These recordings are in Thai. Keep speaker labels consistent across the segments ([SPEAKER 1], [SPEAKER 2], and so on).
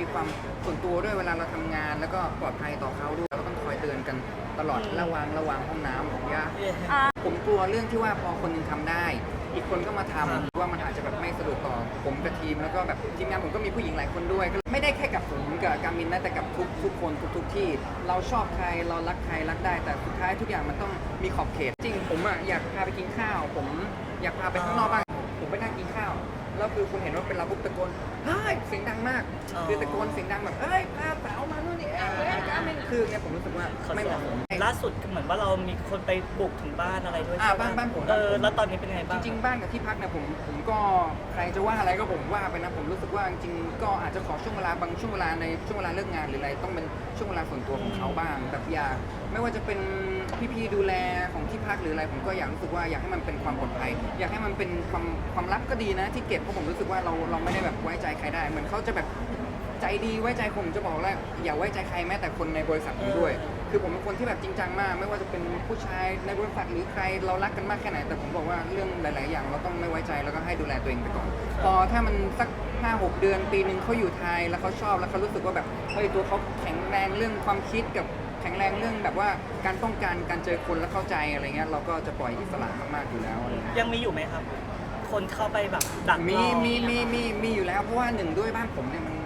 [SPEAKER 1] มีความส่วนตัวด้วยเวลาเราทำงาน แล้วก็ปลอดภัยต่อเขาด้วยเราก็ต้องคอยเตือนกันตลอดระวังระวังห้องน้ำของยา
[SPEAKER 2] อ่า
[SPEAKER 1] ผมกลัวเรื่องที่ว่าพอคนหนึงทำได้ อีกคนก็มาทำ
[SPEAKER 3] ครับ
[SPEAKER 1] ว่ามันอาจจะแบบไม่สะดวกต่อผมกับทีมแล้วก็แบบทีมงานผมก็มีผู้หญิงหลายคนด้วยก็ไม่ได้แค่กับผมกับการมินนะแต่กับทุกทุกคนทุกทุกที่ เราชอบใครเรารักใครรักได้ แต่สุดท้ายทุกอย่างมันต้องมีขอบเขต จริงผมอะอยากพาไปกินข้าว ผมอยากพาไปข้างนอกบ้างผมไปนั่งกินข้าว แล้วคือคุณเห็นว่าเป็นเราปุ๊บตะโกนเฮ้ยเสียงดังมาก
[SPEAKER 3] อ๋อ
[SPEAKER 1] คือตะโกนเสียงดังแบบเอ้ยพาสาวมานู่นนี่เอ้ยเอ้ยการมินคือเนี่ยผมรู้สึกว่า
[SPEAKER 3] เขา
[SPEAKER 1] ไม่
[SPEAKER 3] เสี
[SPEAKER 1] เห
[SPEAKER 3] ย
[SPEAKER 1] มาะสม
[SPEAKER 3] ล่าสุดเหมือนว่าเรามีคนไปบุกถึงบ้านอะไรด้วย
[SPEAKER 1] อ่า
[SPEAKER 3] ใช่ปะ
[SPEAKER 1] บ้านบ้านผม
[SPEAKER 3] เออแล้วตอนนี้เป็นไง
[SPEAKER 1] จ
[SPEAKER 3] บ้าง
[SPEAKER 1] ริงๆ บ้านกับที่พักเนี่ยผมผมก็ใครจะว่าอะไรก็ผมว่าไปนะผมรู้สึกว่าจริงๆก็อาจจะขอช่วงเวลาบางช่วงเวลาในช่วงเวลาเลิกงานหรืออะไรต้องเป็นช่วงเวลาส่วนตัวของเขาบ้างแบบอยากไม่ว่าจะเป็นพี่ๆดูแลของที่พักหรืออะไรผมก็อยากรู้สึกว่าอยากให้มันเป็นความปลอดภัยอยากให้มันเป็นความความลับก็ดีนะที่เก็บเพราะผมรู้สึกว่าเราเราไม่ได้แบบไว้ใจใครได้ เหมือนเขาจะแบบใจดีไว้ใจผมจะบอกแล้วอย่าไว้ใจใครแม้แต่คนในบริษัทผมด้วย คือผมเป็นคนที่แบบจริงจังมาก ไม่ว่าจะเป็นผู้ชายในบริษัทหรือใครเรารักกันมากแค่ไหน แต่ผมบอกว่าเรื่องหลาย ๆ อย่างเราต้องไม่ไว้ใจแล้วก็ให้ดูแลตัวเองไปก่อน พอถ้ามันสักห้าหกเดือนปีหนึ่งเขาอยู่ไทยแล้วเขาชอบแล้วเขารู้สึกว่าแบบเฮ้ยตัวเขาแข็งแรงเรื่องความคิดกับแข็งแรงเรื่องแบบว่าการป้องกันการเจอคนแล้วเข้าใจอะไรเงี้ยเราก็จะปล่อยอิสระมากๆอยู่แล้วอะไรเงี้ย
[SPEAKER 3] ยังมีอยู่ไหมครับ คนเข้าไปแบบดักรอ
[SPEAKER 1] มีมีมีมีมีอยู่แล้วเพราะว่าหนึ่งด้วยบ้านผมเนี่ยมัน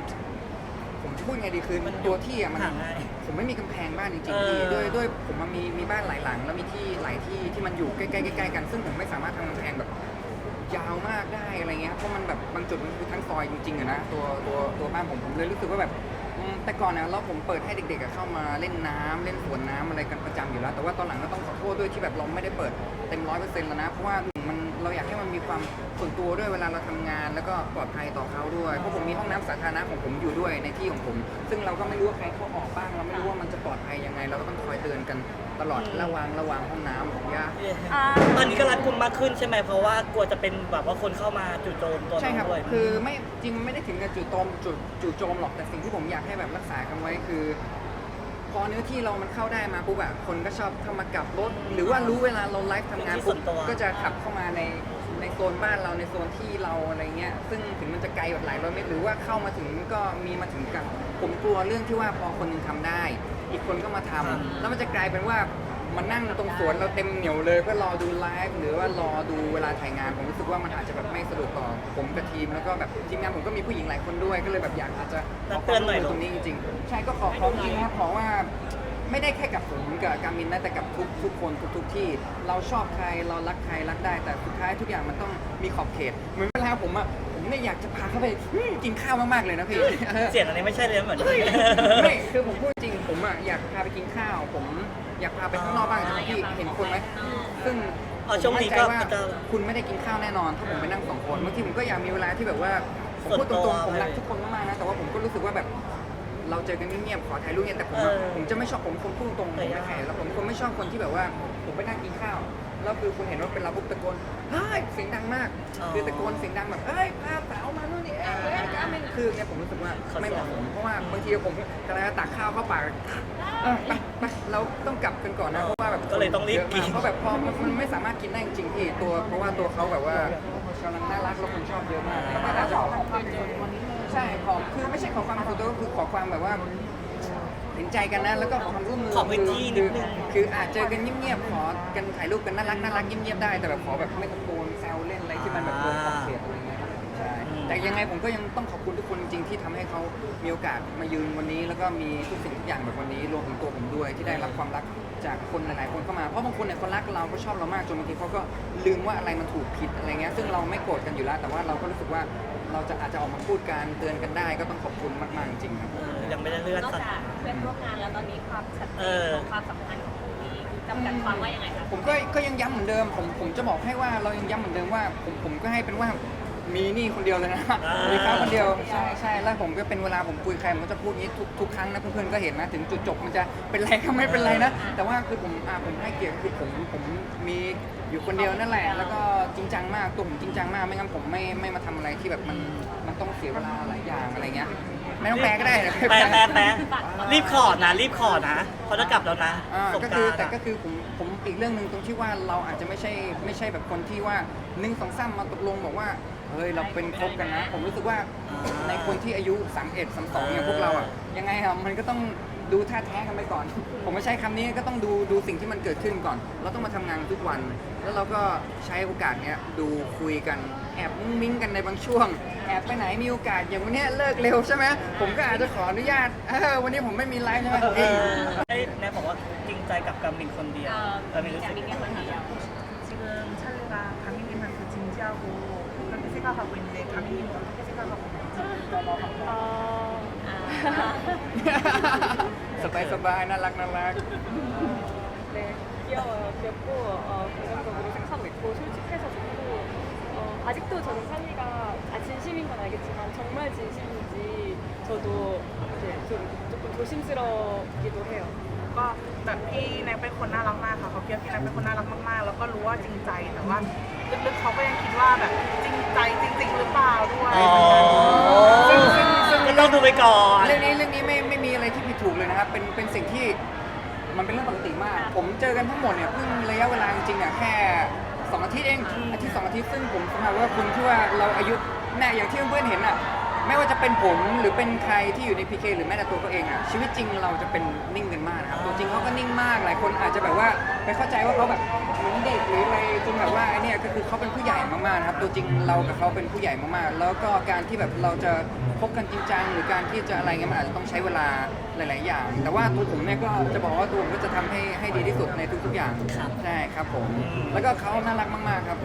[SPEAKER 1] ผมจะพูดไงดีคือ
[SPEAKER 3] มัน
[SPEAKER 1] ตัวที่อะมัน
[SPEAKER 3] หาง่าย
[SPEAKER 1] ผมไม่มีกำแพงบ้านจริง
[SPEAKER 3] เอ
[SPEAKER 1] ๆพี่
[SPEAKER 3] อ
[SPEAKER 1] ด้วยด้วยผมมันมีมีบ้านหลายหลัง แล้วมีที่หลายที่ที่มันอยู่ใกล้ๆใกล้ๆกัน ซึ่งผมไม่สามารถทำกำแพงแบบ ยาวมากได้อะไรเงี้ยเพราะมันแบบบางจุดมันคือทั้งซอยจริงๆอะนะตัวตัวตัวบ้านผมผมเลยรู้สึกว่าแบบอืมแต่ก่อนนะเราผมเปิดให้เด็กๆอะเข้ามาเล่นน้ำเล่นสวนน้ำอะไรกันประจำอยู่แล้ว แต่ว่าตอนหลังก็ต้องขอโทษด้วยที่แบบเราไม่ได้เปิดเต็มร้อยเปอร์เซ็นต์แล้วนะเพราะว่ามัน เราอยากให้มันมีความส่วนตัวด้วยเวลาเราทำงาน แล้วก็ปลอดภัยต่อเขาด้วยเพราะผมมีห้องน้ำสาธารณะของผมอยู่ด้วยในที่ของผม ซึ่งเราก็ไม่รู้ว่าใครเข้าออกบ้างเราไม่รู้ว่ามันจะปลอดภัยยังไง เราก็ต้องคอยเตือนกันตลอดระวังระวังห้องน้ำของยา
[SPEAKER 2] อ่า
[SPEAKER 3] ตอนนี้ก็รัดกุมมากขึ้นใช่ไหมเพราะว่ากลัวจะเป็นแบบว่าคนเข้ามาจู่โจมตัว
[SPEAKER 1] ใช่ค
[SPEAKER 3] เรา
[SPEAKER 1] รับ
[SPEAKER 3] ด้วย
[SPEAKER 1] คือไม่จริงไม่ได้ถึงกับจู่โจมจู่จู่โจมหรอกแต่สิ่งที่ผมอยากให้แบบรักษากันไว้คือ พอเนื้อที่เรามันเข้าได้มาปุ๊บอะคนก็ชอบเข้ามากลับรถหรือว่ารู้เวลาเราไลฟ์ทำงานปุ๊บก็จะขับเข้ามาในในโซนบ้านเราในโซนที่เราอะไรเงี้ยซึ่งถึงมันจะไกลแบบหลายร้อยเมตรหรือว่าเข้ามาถึงก็มีมาถึงกันผมกลัวเรื่องที่ว่าพอคนหนึงทำได้ อีกคนก็มาทำแล้วมันจะกลายเป็นว่า มันนั่งตรงสวนเราเต็มเหนียวเลยเพื่อรอดูไลฟ์หรือว่ารอดูเวลาถ่ายงาน ผมรู้สึกว่ามันอาจจะแบบไม่สะดวกต่อผมกับทีมแล้วก็แบบทีมงานผมก็มีผู้หญิงหลายคนด้วยก็เลยแบบอยากอาจจะขอความร่วมมือตรงนี้จริงๆ ใช่ก็ขอขอจริงนะครับขอว่าไม่ได้แค่กับผมกับการมินนะแต่กับทุกทุกคนทุกทุกที่ เราชอบใครเรารักใครรักได้ แต่สุดท้ายทุกอย่างมันต้องมีขอบเขตเหมือนเวลาผมอะผมเนี่ยอยากจะพาเขาไปอืมกินข้าวมากๆเลยนะพี่
[SPEAKER 3] เสียงอันนี้ไม่ใช่เลยนะเหมือน
[SPEAKER 1] ไม่คือผมพูดจริง ผมอะอยากพาไปกินข้าว ผมอยากพาไปข้างนอกบ้างพี่เห็นคนไหมซึ่ง
[SPEAKER 3] อ๋อช่วงนี้ก็
[SPEAKER 1] ผมมั่นใจ
[SPEAKER 3] จะ
[SPEAKER 1] ว่าคุณไม่ได้กินข้าวแน่นอน ถ้าผมไปนั่งสองคนบางทีผมก็อยากมีเวลาที่แบบว่าผมพูดต
[SPEAKER 3] ส่
[SPEAKER 1] ร
[SPEAKER 3] วน
[SPEAKER 1] ง
[SPEAKER 3] ตัว
[SPEAKER 1] ๆผมรักทุกคนมากๆนะแต่ว่าผมก็รู้สึกว่าแบบ เราเจอกันเงียบๆขอถ่ายรูปเนี่ยแต่ผมอะ
[SPEAKER 3] เออ
[SPEAKER 1] ผมจะไม่ชอบผมคนพูดตรงๆผมไม่แคร์แล้วผมคนไม่ชอบคนที่แบบว่าผมไปนั่งกินข้าวแล้วคือคุณเห็นว่าเป็นเราปุ๊บตะโกนเฮ้ยเสียงดังมาก
[SPEAKER 3] อ๋อ
[SPEAKER 1] คือตะโกนเสียงดังแบบเอ้ยพาสาว มานู่นนี่เอ้ยเอ้ยการมินคือเนี่ยผมรู้สึกว่า
[SPEAKER 3] เขาเสีย
[SPEAKER 1] ไม่เหมาะสมเพราะว่าบางทีผมกำลังจะตักข้าวเข้าปากเออไปไปเราต้องกลับกันก่อนนะเพราะว่าแบบ
[SPEAKER 3] ก็เลยต้องรีบกิน
[SPEAKER 1] เพราะแบบพอมันมันไม่สามารถกินได้จริงๆพี่ตัวเพราะว่าตัวเขาแบบว่ากำลังน่ารักแล้วคนชอบเยอะมากเลยอาจจะขอความเป็นส่วนตัวนิดนึงใช่ขอคือไม่ใช่ขอความเป็นส่วนตัวก็คือขอความแบบว่าเห็นใจกันนะแล้วก็ขอความร่วมมือ
[SPEAKER 3] ขอพื้นที่นิดนึง
[SPEAKER 1] คือคืออาจเจอกันเงียบๆขอกันถ่ายรูปกันน่ารักน่ารักเงียบๆได้แต่แบบขอแบบไม่ตะโกนแซวเล่นอะไรที่มันแบบเกินขอบเขตอะไรเงี้ยครับใช่ แต่ยังไงผมก็ยังต้องขอบคุณทุกคนจริงๆที่ทำให้เขามีโอกาสมายืนวันนี้ แล้วก็มีทุกสิ่งทุกอย่างแบบวันนี้รวมถึงตัวผมด้วยที่ได้รับความรักจากคนหลายๆคนเข้ามาเพราะบางคนเนี่ยเขารักเราก็ชอบเรามากจนบางทีเขาก็ลืมว่าอะไรมันถูกผิดอะไรเงี้ยซึ่งเราไม่โกรธกันอยู่แล้ว แต่ว่าเราก็รู้สึกว่าเราจะอาจจะออกมาพูดการเตือนกันได้ ก็ต้องขอบคุณมากๆจริงๆครับ
[SPEAKER 3] เออยังไม่ได้เลื่อน
[SPEAKER 2] นอก
[SPEAKER 3] สัก
[SPEAKER 2] จากเพื่อนร่วมงานแล้วตอนนี้ความชัดเจ
[SPEAKER 3] เอนอ
[SPEAKER 2] ของความสัมพันธ์ของคู่นี้จำกัดความว่ายังไงคะ
[SPEAKER 1] ผมก็ก็ยังย้ำเหมือนเดิมผมผมจะบอกให้ว่าเรายังย้ำเหมือนเดิมว่าผมผมก็ให้เป็นว่า มีนี่คนเดียวเลยนะ
[SPEAKER 3] อ่ามี
[SPEAKER 1] มีเขาคนเดียวใช่ใช่แล้วผมก็เป็นเวลาผมคุยใครผมก็จะพูดนี้ทุกทุกครั้งนะเพื่อนๆก็เห็นนะถึงจุดจบมันจะเป็นไรก็ไม่เป็นไรนะ แต่ว่าคือผมอ่าผมให้เกียรติคือผมผมมีอยู่คนเดียวนั่นแหละ แล้วก็จริงจังมากตัวผมจริงจังมากไม่งั้นผมไม่ไม่มาทำอะไรที่แบบมันมันต้องเสียเวลาหลายอย่างอะไรเงี้ยไม่ต้องแปลก็ได้นะ
[SPEAKER 3] แปะแปะแปะรีบขอนะ รีบขอนะเขาจะกลับแล้วนะ
[SPEAKER 1] อ่า
[SPEAKER 3] สง
[SPEAKER 1] ก็
[SPEAKER 3] ก
[SPEAKER 1] คือ
[SPEAKER 3] รานต์
[SPEAKER 1] แต่
[SPEAKER 3] อะ
[SPEAKER 1] ก็คือผมผมอีกเรื่องหนึ่งตรงที่ว่าเราอาจจะไม่ใช่ไม่ใช่แบบคนที่ว่าหนึ่งสองสามมาตกลงบอกว่า เฮ้ยเราเป็นคบกันนะ ผมรู้สึกว่าในคนที่อายุ 31 32อย่างพวกเราอ่ะยังไงอะมันก็ต้องดูท่าแท้กันไปก่อน ผมไม่ใช้คำนี้ก็ต้องดูดูสิ่งที่มันเกิดขึ้นก่อน เราต้องมาทำงานทุกวัน แล้วเราก็ใช้โอกาสเนี้ยดูคุยกันแอบมุ้งมิ้งกันในบางช่วง แอบไปไหนมีโอกาสอย่างวันเนี้ยเลิกเร็วใช่ไหมผมก็อาจจะขออนุญาตเออวันนี้ผมไม่มีไลฟ์ใช่ไหมเอ้ย
[SPEAKER 3] ไอ้แนทบอกว่าจริงใจกับกำมินคนเดียว
[SPEAKER 2] เอ่อ
[SPEAKER 3] กำมินรู้
[SPEAKER 2] อยา
[SPEAKER 3] สึ
[SPEAKER 2] ก
[SPEAKER 3] ก
[SPEAKER 2] มีแค่คนเดียว
[SPEAKER 4] 지금 찰리가 가민님한테 진지하고 그렇게 생각하고 있는데 강희님은 어떻게 생각하고
[SPEAKER 1] 아. 스파이스바이 날락 날락
[SPEAKER 5] 네, 귀여워요. 귀엽고 어, 그 긍정적으로 생각하고 있고 솔직해서 좋고 어, 아직도 저는 산이가 아, 진심인 건 알겠지만 정말 진심인지 저도 이렇게 좀 조금 조심스럽기도 해요.
[SPEAKER 4] ก็แบบพี่แนกเป็นคนน่ารักมากค่ะเขาคิดว่าพี่แนกเป็นคนน่ารักมากๆ แล้วก็รู้ว่าจริงใจแต่ว่าลึกๆเขาก็ยังคิดว่าแบบจริงใจจริง ๆ หรือเปล่าด้วย
[SPEAKER 3] อ๋อ
[SPEAKER 1] ซึ่งซึ่งซึ่ง
[SPEAKER 3] ก็ต้องดูไปก่อน
[SPEAKER 1] เรื่องนี้เรื่องนี้ไม่ไม่มีอะไรที่ผิดถูกเลยนะครับ เป็นเป็นสิ่งที่มันเป็นเรื่องปกติมาก ผมเจอกันทั้งหมดเนี่ยเพิ่งระยะเวลาจริงๆเนี่ยแค่สองอาทิตย์เองอาทิตย์สองอาทิตย์ซึ่งผมสัมผัสว่าคุณที่ว่าเราอายุแน่อย่างที่เพื่อนๆเห็นอะ ไม่ว่าจะเป็นผมหรือเป็นใครที่อยู่ใน PK หรือแม้แต่ตัวเขาเองอะชีวิตจริงเราจะเป็นนิ่งกันมากนะครับตัวจริงเขาก็นิ่งมากหลายคนอาจจะแบบว่าไปเข้าใจว่าเขาแบบเหมือนเด็กหรืออะไรจนแบบว่าไอเนี่ยก็คือเขาเป็นผู้ใหญ่มากๆนะครับตัวจริงเรากับเขาเป็นผู้ใหญ่มากๆ แล้วก็การที่แบบเราจะคบกันจริงจังหรือการที่จะอะไรเงี้ยมันอาจจะต้องใช้เวลาหลาย ๆ อย่าง แต่ว่าตัวผมเนี่ยก็จะบอกว่าตัวผมก็จะทำให้ให้ดีที่สุดในทุก ๆ อย่าง
[SPEAKER 3] ครับ
[SPEAKER 1] ใช่ครับผม
[SPEAKER 3] อืม
[SPEAKER 1] แล้วก็เขาน่ารักมากๆครับ